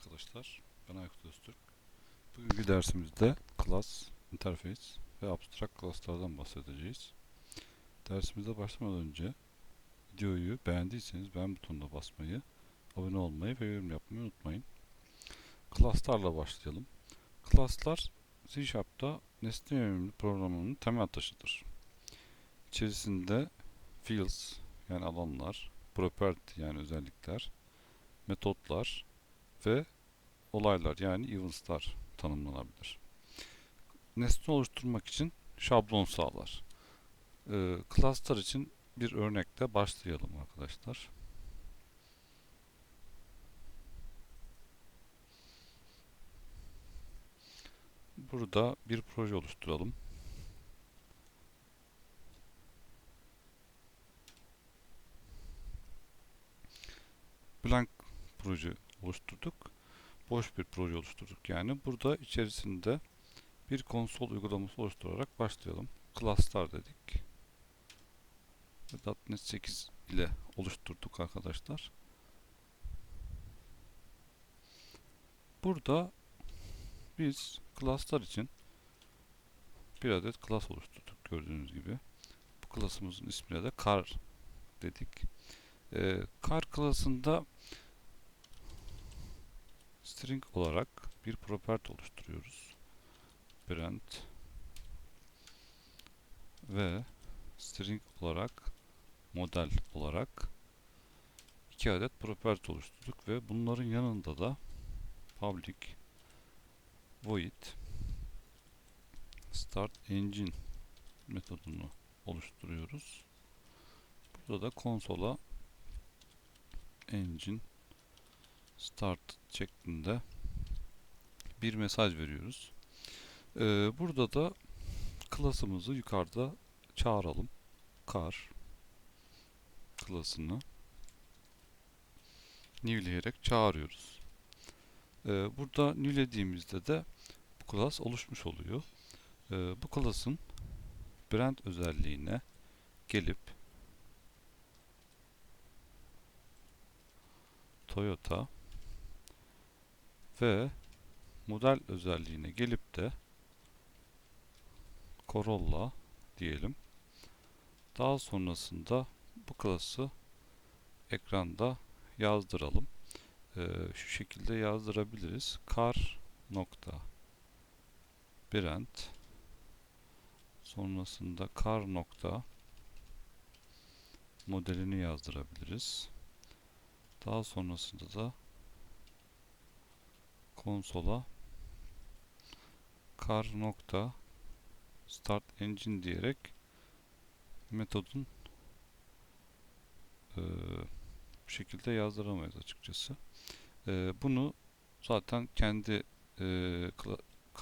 arkadaşlar. Ben Aykut Öztürk. Bugünkü dersimizde class, interface ve abstract class'lardan bahsedeceğiz. Dersimize başlamadan önce videoyu beğendiyseniz beğen butonuna basmayı, abone olmayı ve yorum yapmayı unutmayın. Class'larla başlayalım. Class'lar C Sharp'ta nesne yönelimli programının temel taşıdır. İçerisinde fields yani alanlar, property yani özellikler, metotlar ve olaylar yani events'lar tanımlanabilir. Nesne oluşturmak için şablon sağlar. Ee, class'lar için bir örnekle başlayalım arkadaşlar. Burada bir proje oluşturalım. Blank proje oluşturduk. Boş bir proje oluşturduk yani. Burada içerisinde bir konsol uygulaması oluşturarak başlayalım. Class'lar dedik. .NET 8 ile oluşturduk arkadaşlar. Burada biz class'lar için bir adet class oluşturduk gördüğünüz gibi. Bu class'ımızın ismine de car dedik. Ee, car class'ında string olarak bir property oluşturuyoruz. Brand ve string olarak model olarak iki adet property oluşturduk ve bunların yanında da public void start engine metodunu oluşturuyoruz. Burada da konsola engine start şeklinde bir mesaj veriyoruz. Ee, burada da klasımızı yukarıda çağıralım. Car klasını newleyerek çağırıyoruz. Ee, burada newlediğimizde de bu klas oluşmuş oluyor. Ee, bu klasın brand özelliğine gelip Toyota ve model özelliğine gelip de Corolla diyelim. Daha sonrasında bu klası ekranda yazdıralım. Ee, şu şekilde yazdırabiliriz. Car nokta brand sonrasında car nokta modelini yazdırabiliriz. Daha sonrasında da konsola car nokta start engine diyerek metodun e, bu şekilde yazdıramayız açıkçası. E, bunu zaten kendi e,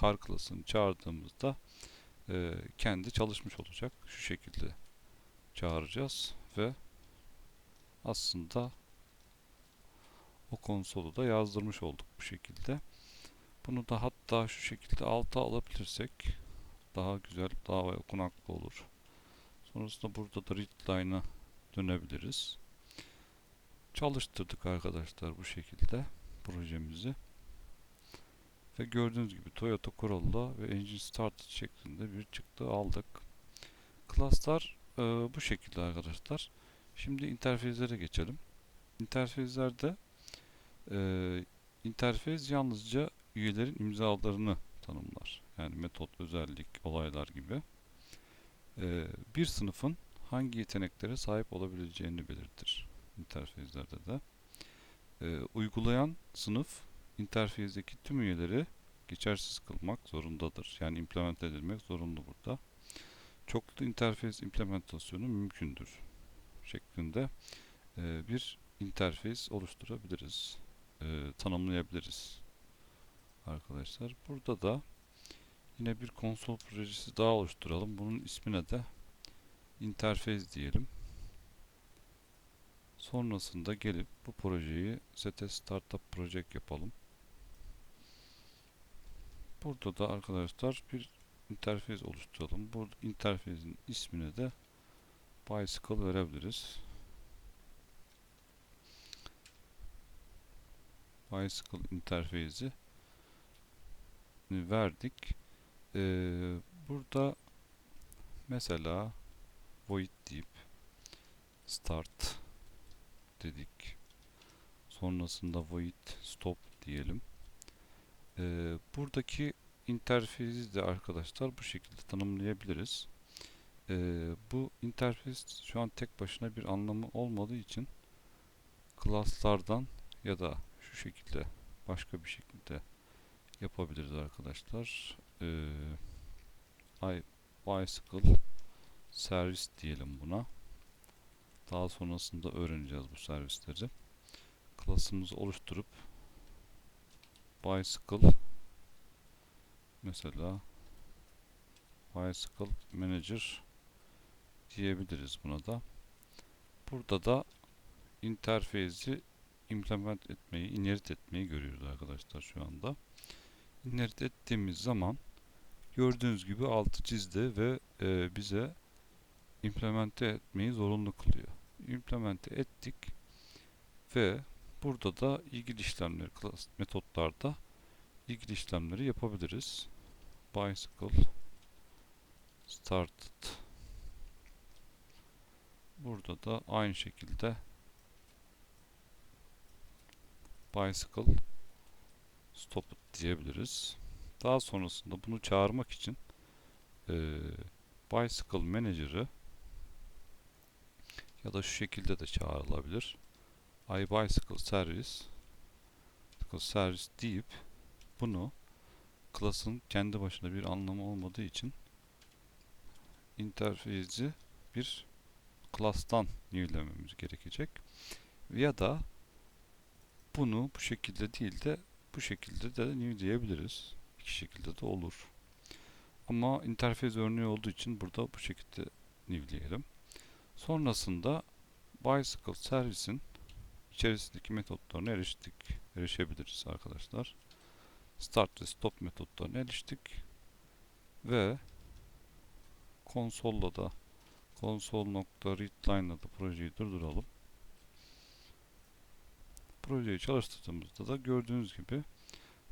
car klasını çağırdığımızda e, kendi çalışmış olacak. Şu şekilde çağıracağız ve aslında o konsolu da yazdırmış olduk bu şekilde. Bunu da hatta şu şekilde alta alabilirsek daha güzel, daha okunaklı olur. Sonrasında burada da readline'a dönebiliriz. Çalıştırdık arkadaşlar bu şekilde projemizi. Ve gördüğünüz gibi Toyota Corolla ve Engine Start şeklinde bir çıktı aldık. Class'lar e, bu şekilde arkadaşlar. Şimdi interfezlere geçelim. İnterfezlerde e, interfez yalnızca üyelerin imzalarını tanımlar. Yani metot, özellik, olaylar gibi. E, bir sınıfın hangi yeteneklere sahip olabileceğini belirtir interfezlerde de. E, uygulayan sınıf interfezdeki tüm üyeleri geçersiz kılmak zorundadır. Yani implement edilmek zorunda burada. Çoklu interfez implementasyonu mümkündür şeklinde e, bir interfez oluşturabiliriz. E, tanımlayabiliriz arkadaşlar. Burada da yine bir konsol projesi daha oluşturalım. Bunun ismine de interfez diyelim. Sonrasında gelip bu projeyi ZT Startup Project yapalım. Burada da arkadaşlar bir interfez oluşturalım. Bu interfezin ismine de Bicycle verebiliriz. Bicycle interface'i verdik. Ee, burada mesela void deyip start dedik. Sonrasında void stop diyelim. Ee, buradaki interfeisi de arkadaşlar bu şekilde tanımlayabiliriz. Ee, bu interfeis şu an tek başına bir anlamı olmadığı için class'lardan ya da şekilde başka bir şekilde yapabiliriz arkadaşlar. Ee, bicycle servis diyelim buna. Daha sonrasında öğreneceğiz bu servisleri. Klasımızı oluşturup bicycle mesela bicycle manager diyebiliriz buna da. Burada da interface'i implement etmeyi, inherit etmeyi görüyoruz arkadaşlar şu anda. Inherit ettiğimiz zaman gördüğünüz gibi altı çizdi ve e, bize implemente etmeyi zorunlu kılıyor. Implemente ettik ve burada da ilgili işlemleri class metotlarda ilgili işlemleri yapabiliriz. Bicycle started burada da aynı şekilde bicycle stop diyebiliriz. Daha sonrasında bunu çağırmak için e, bicycle manager'ı ya da şu şekilde de çağrılabilir. iBicycle service service deyip bunu class'ın kendi başına bir anlamı olmadığı için interface'i bir class'tan new'lememiz gerekecek. Ya da bunu bu şekilde değil de bu şekilde de new diyebiliriz. İki şekilde de olur. Ama interfez örneği olduğu için burada bu şekilde new'leyelim. Sonrasında bicycle servisin içerisindeki metotlarına eriştik. Erişebiliriz arkadaşlar. Start ve stop metotlarına eriştik. Ve konsolla da console.readline'la da projeyi durduralım. Projeyi çalıştırdığımızda da gördüğünüz gibi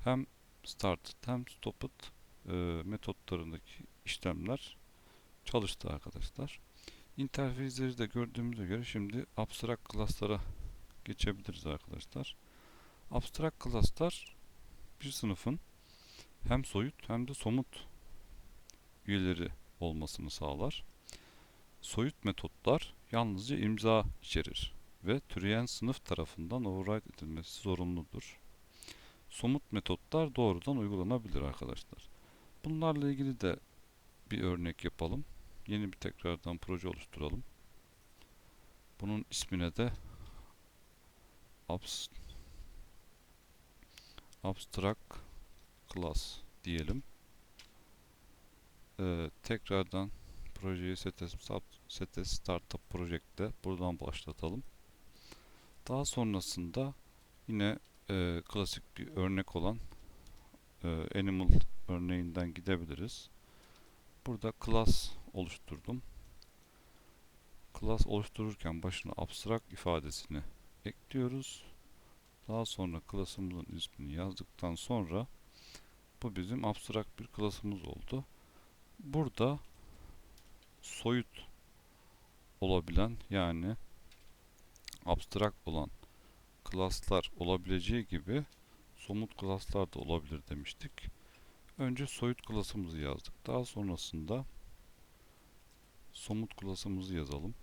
hem start hem stop'ut e, metotlarındaki işlemler çalıştı arkadaşlar. İnterfeysleri de gördüğümüze göre şimdi abstract class'lara geçebiliriz arkadaşlar. Abstract class'lar bir sınıfın hem soyut hem de somut üyeleri olmasını sağlar. Soyut metotlar yalnızca imza içerir ve türeyen sınıf tarafından override edilmesi zorunludur. Somut metotlar doğrudan uygulanabilir arkadaşlar. Bunlarla ilgili de bir örnek yapalım. Yeni bir tekrardan proje oluşturalım. Bunun ismine de abs abstract class diyelim. Ee, tekrardan projeyi setes, setes startup project'te buradan başlatalım. Daha sonrasında yine e, klasik bir örnek olan e, animal örneğinden gidebiliriz. Burada class oluşturdum. Class oluştururken başına abstract ifadesini ekliyoruz. Daha sonra class'ımızın ismini yazdıktan sonra bu bizim abstract bir class'ımız oldu. Burada soyut olabilen yani abstract olan klaslar olabileceği gibi somut klaslar da olabilir demiştik. Önce soyut klasımızı yazdık. Daha sonrasında somut klasımızı yazalım.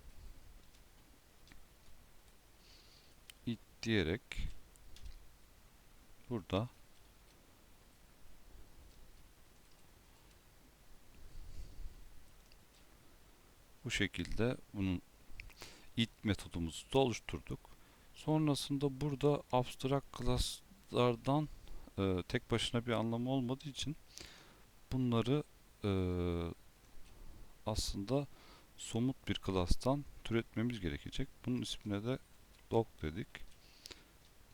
it diyerek burada bu şekilde bunun it metodumuzu da oluşturduk. Sonrasında burada abstract class'lardan e, tek başına bir anlamı olmadığı için bunları e, aslında somut bir class'tan türetmemiz gerekecek. Bunun ismine de dog dedik.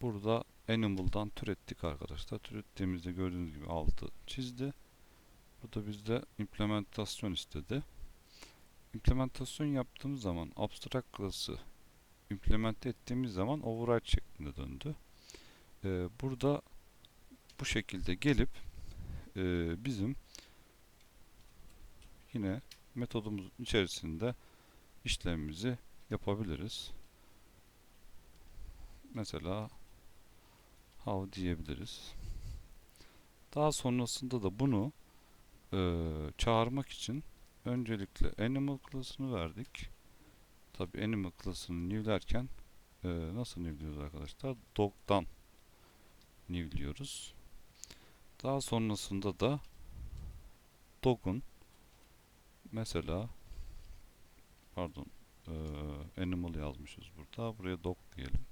Burada animal'dan türettik arkadaşlar. Türettiğimizde gördüğünüz gibi altı çizdi. Burada bizde implementasyon istedi. İmplementasyon yaptığımız zaman abstract class'ı implement ettiğimiz zaman override şeklinde döndü. Ee, burada bu şekilde gelip e, bizim yine metodumuzun içerisinde işlemimizi yapabiliriz. Mesela how diyebiliriz. Daha sonrasında da bunu e, çağırmak için öncelikle animal class'ını verdik. Tabi animal class'ını new'lerken e, nasıl new'liyoruz arkadaşlar? Dog'dan new'liyoruz. Daha sonrasında da dog'un mesela pardon e, animal yazmışız burada. Buraya dog diyelim.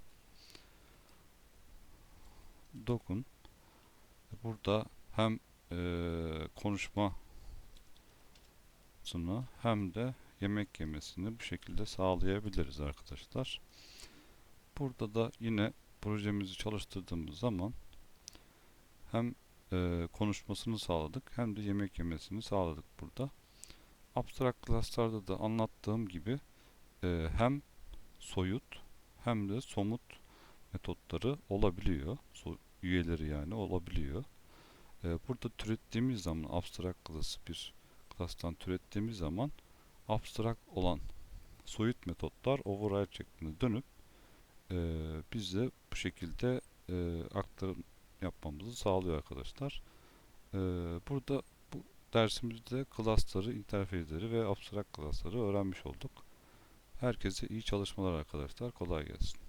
Dog'un burada hem e, konuşmasını hem de yemek yemesini bu şekilde sağlayabiliriz arkadaşlar. Burada da yine projemizi çalıştırdığımız zaman hem e, konuşmasını sağladık hem de yemek yemesini sağladık burada. Abstract class'larda da anlattığım gibi e, hem soyut hem de somut metotları olabiliyor. So- üyeleri yani olabiliyor. E, burada türettiğimiz zaman abstract class bir class'tan türettiğimiz zaman abstract olan soyut metotlar override şeklinde dönüp e, bize bu şekilde e, aktarım yapmamızı sağlıyor arkadaşlar. E, burada bu dersimizde class'ları, interface'leri ve abstract class'ları öğrenmiş olduk. Herkese iyi çalışmalar arkadaşlar. Kolay gelsin.